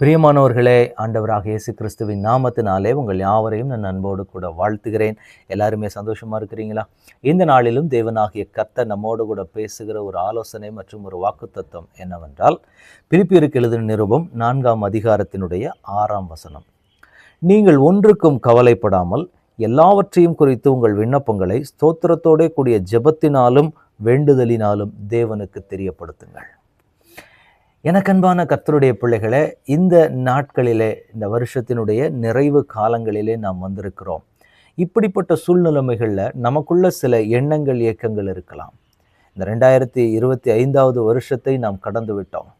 பிரியமானவர்களே ஆண்டவராக இயேசு கிறிஸ்துவின் நாமத்தினாலே உங்கள் யாவரையும் நான் அன்போடு கூட வாழ்த்துகிறேன். எல்லாருமே சந்தோஷமாக இருக்கிறீங்களா? இந்த நாளிலும் தேவனாகிய கத்த நம்மோடு கூட பேசுகிற ஒரு ஆலோசனை மற்றும் ஒரு வாக்குத்தத்தம் என்னவென்றால் பிரிப்பியருக்கு எழுதின நிருபம் நான்காம் அதிகாரத்தினுடைய ஆறாம் வசனம். நீங்கள் ஒன்றுக்கும் கவலைப்படாமல் எல்லாவற்றையும் குறித்து உங்கள் விண்ணப்பங்களை ஸ்தோத்திரத்தோடே கூடிய ஜெபத்தினாலும் வேண்டுதலினாலும் தேவனுக்கு தெரியப்படுத்துங்கள். எனக்கன்பான கத்தருடைய பிள்ளைகளை இந்த நாட்களிலே இந்த வருஷத்தினுடைய நிறைவு காலங்களிலே நாம் வந்திருக்கிறோம். இப்படிப்பட்ட சூழ்நிலைமைகளில் நமக்குள்ள சில எண்ணங்கள் இயக்கங்கள் இருக்கலாம். இந்த ரெண்டாயிரத்தி இருபத்தி ஐந்தாவது வருஷத்தை நாம் கடந்து விட்டோம்.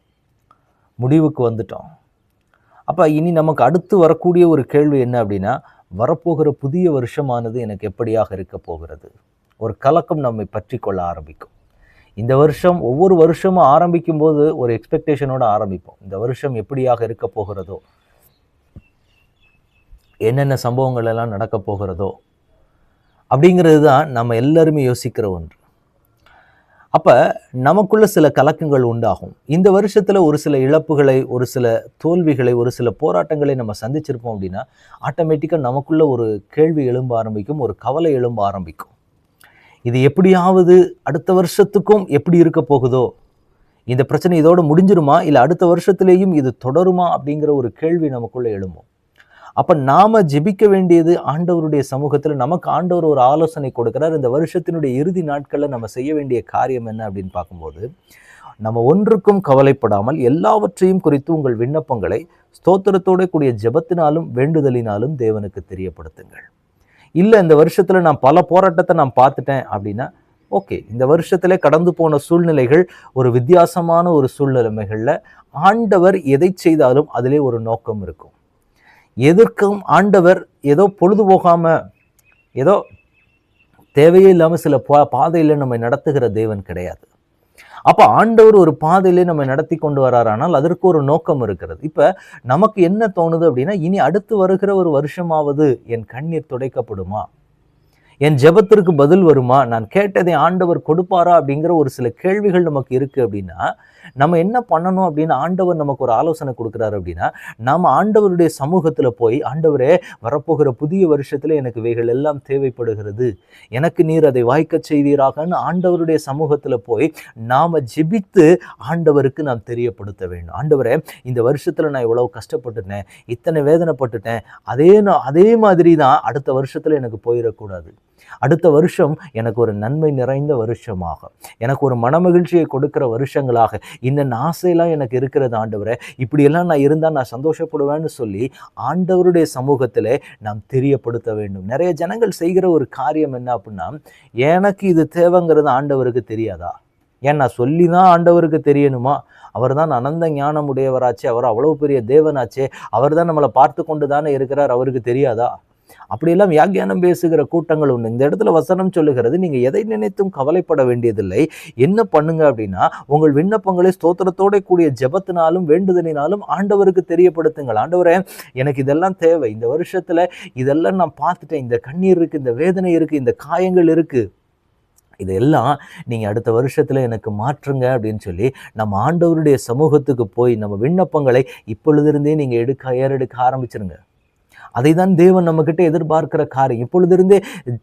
முடிவுக்கு வந்துட்டோம். அப்போ இனி நமக்கு அடுத்து வரக்கூடிய ஒரு கேள்வி என்ன அப்படின்னா வரப்போகிற புதிய வருஷமானது எனக்கு எப்படியாக இருக்க போகிறது? ஒரு கலக்கம் நம்மை பற்றி கொள்ள ஆரம்பிக்கும். இந்த வருஷம் ஒவ்வொரு வருஷமும் ஆரம்பிக்கும் போது ஒரு எக்ஸ்பெக்டேஷனோடு ஆரம்பிப்போம். இந்த வருஷம் எப்படியாக இருக்க போகிறதோ என்னென்ன சம்பவங்கள் எல்லாம் நடக்க போகிறதோ அப்படிங்கிறது தான் நம்ம எல்லாருமே யோசிக்கிற ஒன்று. அப்போ நமக்குள்ள சில கலக்கங்கள் உண்டாகும். இந்த வருஷத்தில் ஒரு சில இழப்புகளை ஒரு சில தோல்விகளை ஒரு சில போராட்டங்களை நம்ம சந்திச்சிருப்போம் அப்படின்னா ஆட்டோமேட்டிக்காக நமக்குள்ள ஒரு கேள்வி எழும்ப ஆரம்பிக்கும் ஒரு கவலை எழும்ப ஆரம்பிக்கும். இது எப்படியாவது அடுத்த வருஷத்துக்கும் எப்படி இருக்க போகுதோ? இந்த பிரச்சனை இதோடு முடிஞ்சிருமா? இல்லை அடுத்த வருஷத்துலேயும் இது தொடருமா? அப்படிங்கிற ஒரு கேள்வி நமக்குள்ளே எழும்போம். அப்போ நாம் ஜெபிக்க வேண்டியது ஆண்டவருடைய சமூகத்தில் நமக்கு ஆண்டவர் ஒரு ஆலோசனை கொடுக்குறார். இந்த வருஷத்தினுடைய இறுதி நாட்களில் நம்ம செய்ய வேண்டிய காரியம் என்ன அப்படின்னு பார்க்கும்போது நம்ம ஒன்றுக்கும் கவலைப்படாமல் எல்லாவற்றையும் குறித்து உங்கள் விண்ணப்பங்களை ஸ்தோத்திரத்தோட கூடிய ஜெபத்தினாலும் வேண்டுதலினாலும் தேவனுக்கு தெரியப்படுத்துங்கள். இல்லை இந்த வருஷத்தில் நான் பல போராட்டத்தை நான் பார்த்துட்டேன் அப்படின்னா ஓகே இந்த வருஷத்தில் கடந்து போன சூழ்நிலைகள் ஒரு வித்தியாசமான ஒரு சூழ்நிலைமைகளில் ஆண்டவர் எதை செய்தாலும் அதிலே ஒரு நோக்கம் இருக்கும். எதற்கும் ஆண்டவர் ஏதோ பொழுது போகாமல் ஏதோ தேவையே இல்லாமல் சில பா பாதையில் நம்மை நடத்துகிற தேவன் கிடையாது. அப்போ ஆண்டவர் ஒரு பாதையிலே நம்ம நடத்தி கொண்டு வராரானால் அதற்கு ஒரு நோக்கம் இருக்கிறது. இப்போ நமக்கு என்ன தோணுது அப்படின்னா இனி அடுத்து வருகிற ஒரு வருஷமாவது என் கண்ணீர் துடைக்கப்படுமா? என் ஜெபத்திற்கு பதில் வருமா? நான் கேட்டதை ஆண்டவர் கொடுப்பாரா? அப்படிங்கிற ஒரு சில கேள்விகள் நமக்கு இருக்கு அப்படின்னா நம்ம என்ன பண்ணணும் அப்படின்னு ஆண்டவர் நமக்கு ஒரு ஆலோசனை கொடுக்குறாரு அப்படின்னா நாம் ஆண்டவருடைய சமூகத்தில் போய் ஆண்டவரே வரப்போகிற புதிய வருஷத்தில் எனக்கு இவைகள் எல்லாம் தேவைப்படுகிறது. எனக்கு நீர் அதை வாய்க்க செய்வீராகன்னு ஆண்டவருடைய சமூகத்தில் போய் நாம் ஜெபித்து ஆண்டவருக்கு நாம் தெரியப்படுத்த வேண்டும். ஆண்டவரே இந்த வருஷத்தில் நான் இவ்வளோ கஷ்டப்பட்டுட்டேன் இத்தனை வேதனைப்பட்டுட்டேன் அதே நான் அதே மாதிரி தான் அடுத்த வருஷத்தில் எனக்கு போயிடக்கூடாது. அடுத்த வருஷம் எனக்கு ஒரு நன்மை நிறைந்த வருஷமாக. எனக்கு ஒரு மனமகிழ்ச்சியை கொடுக்கிற வருஷங்களாக. இந்த ஆசையெல்லாம் எனக்கு இருக்கிறது ஆண்டவரை. இப்படியெல்லாம் நான் இருந்தால் நான் சந்தோஷப்படுவேன்னு சொல்லி ஆண்டவருடைய சமூகத்தில் நாம் தெரியப்படுத்த வேண்டும். நிறைய ஜனங்கள் செய்கிற ஒரு காரியம் என்ன அப்படின்னா எனக்கு இது தேவைங்கிறது ஆண்டவருக்கு தெரியாதா? ஏன் நான் சொல்லி தான் ஆண்டவருக்கு தெரியணுமா? அவர் தான் அனந்த ஞானம் உடையவராச்சே அவர் அவ்வளோ பெரிய தேவனாச்சே அவர் தான் நம்மளை பார்த்து கொண்டு தானே இருக்கிறார் அவருக்கு தெரியாதா? அப்படியெல்லாம் வியாக்கியானம் பேசுகிற கூட்டங்கள் உண்டு. இந்த இடத்துல வசனம் சொல்லுகிறது நீங்கள் எதை நினைத்தும் கவலைப்பட வேண்டியதில்லை. என்ன பண்ணுங்க? அப்படின்னா உங்கள் விண்ணப்பங்களை ஸ்தோத்திரத்தோட கூடிய ஜபத்தினாலும் வேண்டுதலினாலும் ஆண்டவருக்கு தெரியப்படுத்துங்கள். ஆண்டவரே எனக்கு இதெல்லாம் தேவை. இந்த வருஷத்தில் இதெல்லாம் நான் பார்த்துட்டேன். இந்த கண்ணீர் இருக்குது இந்த வேதனை இருக்குது இந்த காயங்கள் இருக்குது இதெல்லாம் நீங்கள் அடுத்த வருஷத்தில் எனக்கு மாற்றுங்க. அப்படின்னு சொல்லி நம்ம ஆண்டவருடைய சமூகத்துக்கு போய் நம்ம விண்ணப்பங்களை இப்பொழுதிருந்தே நீங்கள் எடுக்க ஏறெடுக்க ஆரம்பிச்சிருங்க. அதை தான் தேவன் நம்மக்கிட்ட எதிர்பார்க்கிற காரியம். இப்பொழுதிருந்தே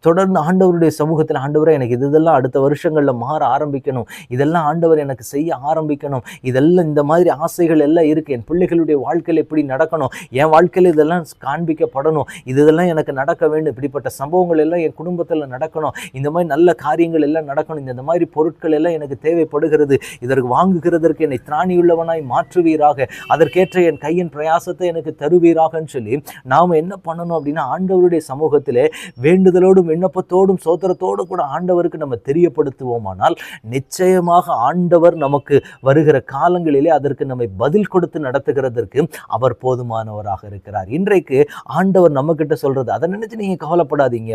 தொடர்ந்து ஆண்டவருடைய சமூகத்தில் ஆண்டவரை எனக்கு இது இதெல்லாம் அடுத்த வருஷங்களில் மாற ஆரம்பிக்கணும். இதெல்லாம் ஆண்டவர் எனக்கு செய்ய ஆரம்பிக்கணும். இதெல்லாம் இந்த மாதிரி ஆசைகள் எல்லாம் இருக்குது என் பிள்ளைகளுடைய வாழ்க்கையில் எப்படி நடக்கணும்? என் வாழ்க்கையில் இதெல்லாம் காண்பிக்கப்படணும். இது இதெல்லாம் எனக்கு நடக்க வேண்டும். இப்படிப்பட்ட சம்பவங்கள் எல்லாம் என் குடும்பத்தில் நடக்கணும். இந்த மாதிரி நல்ல காரியங்கள் எல்லாம் நடக்கணும். இந்த மாதிரி பொருட்கள் எல்லாம் எனக்கு தேவைப்படுகிறது. இதற்கு வாங்குகிறதற்கு என்னை திராணியுள்ளவனாய் மாற்றுவீராக. அதற்கேற்ற என் கையின் பிரயாசத்தை எனக்கு தருவீராகன்னு சொல்லி நாம் என்ன பண்ணணும் அப்படின்னா ஆண்டவருடைய சமூகத்திலே வேண்டுதலோடும் விண்ணப்பத்தோடும் சோத்திரத்தோடு கூட ஆண்டவருக்கு நம்ம தெரியப்படுத்துவோமானால் நிச்சயமாக ஆண்டவர் நமக்கு வருகிற காலங்களிலே அதற்கு நம்மை பதில் கொடுத்து நடத்துகிறதற்கு அவர் போதுமானவராக இருக்கிறார். இன்றைக்கு ஆண்டவர் நம்மக்கிட்ட சொல்றது அதை நினைச்சு நீங்க கவலைப்படாதீங்க.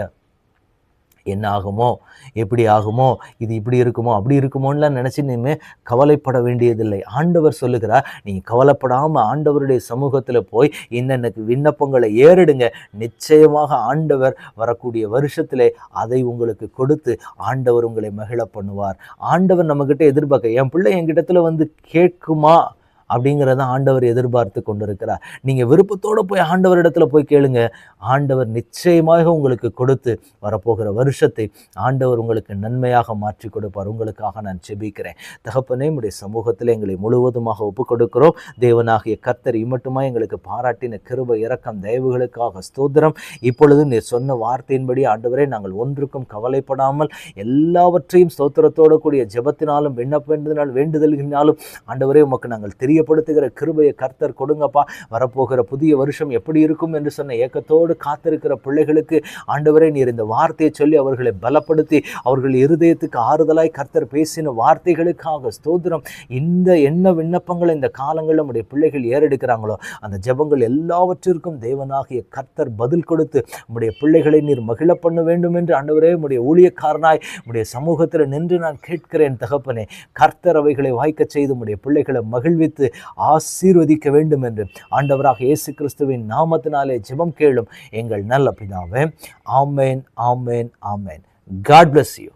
என்ன ஆகுமோ எப்படி ஆகுமோ? இது இப்படி இருக்குமோ? அப்படி இருக்குமோன்னுலாம் நினச்சி நீமே கவலைப்பட வேண்டியதில்லை. ஆண்டவர் சொல்லுகிறார் நீங்கள் கவலைப்படாமல் ஆண்டவருடைய சமூகத்தில் போய் இன்னென்ன விண்ணப்பங்களை ஏறிடுங்க. நிச்சயமாக ஆண்டவர் வரக்கூடிய வருஷத்திலே அதை உங்களுக்கு கொடுத்து ஆண்டவர் உங்களை மகிழ பண்ணுவார். ஆண்டவர் நம்மக்கிட்ட எதிர்பார்க்க என் பிள்ளை என்கிட்டத்தில் வந்து கேட்குமா? அப்படிங்கிறத ஆண்டவர் எதிர்பார்த்து கொண்டிருக்கிறார். நீங்கள் விருப்பத்தோடு போய் ஆண்டவர் இடத்துல போய் கேளுங்க. ஆண்டவர் நிச்சயமாக உங்களுக்கு கொடுத்து வரப்போகிற வருஷத்தை ஆண்டவர் உங்களுக்கு நன்மையாக மாற்றி கொடுப்பார். உங்களுக்காக நான் செபிக்கிறேன் தகப்பனே உடைய சமூகத்தில் எங்களை முழுவதுமாக ஒப்புக் கொடுக்கிறோம் தேவனாகிய கர்த்தர் இம்மட்டுமா எங்களுக்கு பாராட்டின கிருப இரக்கம் தயவுகளுக்காக ஸ்தோத்திரம். இப்பொழுது நீர் சொன்ன வார்த்தையின்படி ஆண்டவரே நாங்கள் ஒன்றுக்கும் கவலைப்படாமல் எல்லாவற்றையும் ஸ்தோத்திரத்தோடு கூடிய ஜெபத்தினாலும் விண்ணப்பத்தினால் வேண்டுதல்களினாலும் ஆண்டவரே உமக்கு நாங்கள் தெரியப்படுத்துகிற கிருபையை கர்த்தர் கொடுங்கப்பா. வரப்போகிற புதிய வருஷம் எப்படி இருக்கும் என்று சொன்ன ஏக்கத்தோடு காத்திருக்கிற பிள்ளைகளுக்கு ஆண்டவரே நீர் இந்த வார்த்தையை சொல்லி அவர்களை பலப்படுத்தி அவர்கள் இருதயத்துக்கு ஆறுதலாய் கர்த்தர் பேசின வார்த்தைகளுக்காக ஸ்தோத்திரம். இந்த என்ன விண்ணப்பங்களை இந்த காலங்களில் நம்முடைய பிள்ளைகள் ஏறெடுக்கிறாங்களோ அந்த ஜெபங்கள் எல்லாவற்றிற்கும் தேவனாகிய கர்த்தர் பதில் கொடுத்து நம்முடைய பிள்ளைகளை நீர் மகிழ பண்ண வேண்டும் என்று ஆண்டவரே உடைய ஊழியக்காரனாய் உடைய சமூகத்தில் நின்று நான் கேட்கிறேன் தகப்பனே. கர்த்தர் அவைகளை வாய்க்கச் செய்து உடைய பிள்ளைகளை மகிழ்வித்து ஆசீர்வதிக்க வேண்டும் என்று ஆண்டவராக இயேசு கிறிஸ்துவின் நாமத்தினாலே ஜெபம் கேளும் எங்கள் நல்ல பிதாவே. ஆமேன் ஆமேன் ஆமேன். God bless you